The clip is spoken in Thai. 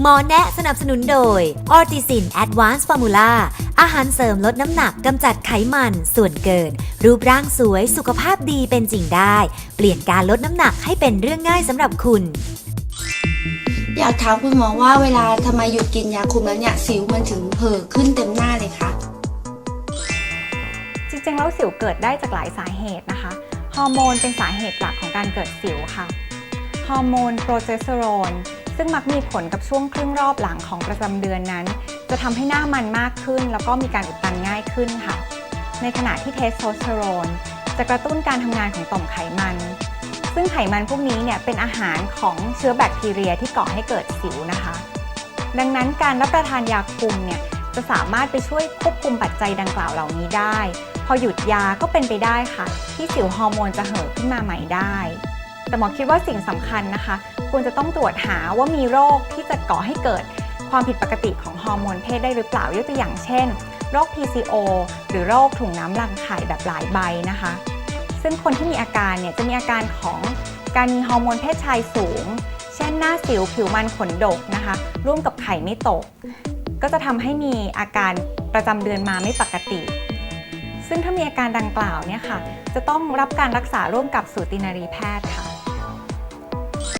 หมอแนะสนับสนุนโดยออร์ติซินแอดวานซ์ฟอร์มูล่าอาหารเสริมลดน้ำหนักกำจัดไขมันส่วนเกิน รูปร่างสวยสุขภาพดีเป็นจริงได้ เปลี่ยนการลดน้ำหนักให้เป็นเรื่องง่ายสำหรับคุณ อยากถามคุณหมอว่าเวลาทำไมหยุดกินยาคุมแล้วเนี่ยสิวมันถึงเผลอขึ้นเต็มหน้าเลยคะจริงๆแล้วสิวเกิดได้จากหลายสาเหตุนะคะ ฮอร์โมนเป็นสาเหตุหลักของการเกิดสิวค่ะ ฮอร์โมนโปรเจสเตอโรนซึ่งมักมีผลกับช่วงครึ่งรอบหลังของประจำเดือนนั้น จะทำให้หน้ามันมากขึ้น แล้วก็มีการอุดตันง่ายขึ้นค่ะ ในขณะที่เทสโทสเตอโรนจะกระตุ้นการทำงานของต่อมไขมัน ซึ่งไขมันพวกนี้เนี่ยเป็นอาหารของเชื้อแบคทีเรียที่ก่อให้เกิดสิวนะคะ ดังนั้นการรับประทานยาคุมเนี่ยจะสามารถไปช่วยควบคุมปัจจัยดังกล่าวเหล่านี้ได้ พอหยุดยาก็เป็นไปได้ค่ะ ที่สิวฮอร์โมนจะเห่อขึ้นมาใหม่ได้ แต่หมอคิดว่าสิ่งสำคัญนะคะ ควรจะต้องตรวจหาว่ามีโรคที่จะก่อให้เกิดความผิดปกติของฮอร์โมนเพศได้หรือเปล่ายกตัวอย่างเช่น โรค PCO หรือโรคถุงน้ำรังไข่แบบหลายใบนะคะ ซึ่งคนที่มีอาการเนี่ยจะมีอาการของการมีฮอร์โมนเพศชายสูง เช่นหน้าสิวผิวมันขนดกนะคะ ร่วมกับไข่ไม่ตก ก็จะทำให้มีอาการประจำเดือนมาไม่ปกติ ซึ่งถ้ามีอาการดังกล่าวเนี่ยค่ะ จะต้องรับการรักษาร่วมกับสูตินารีแพทย์ค่ะ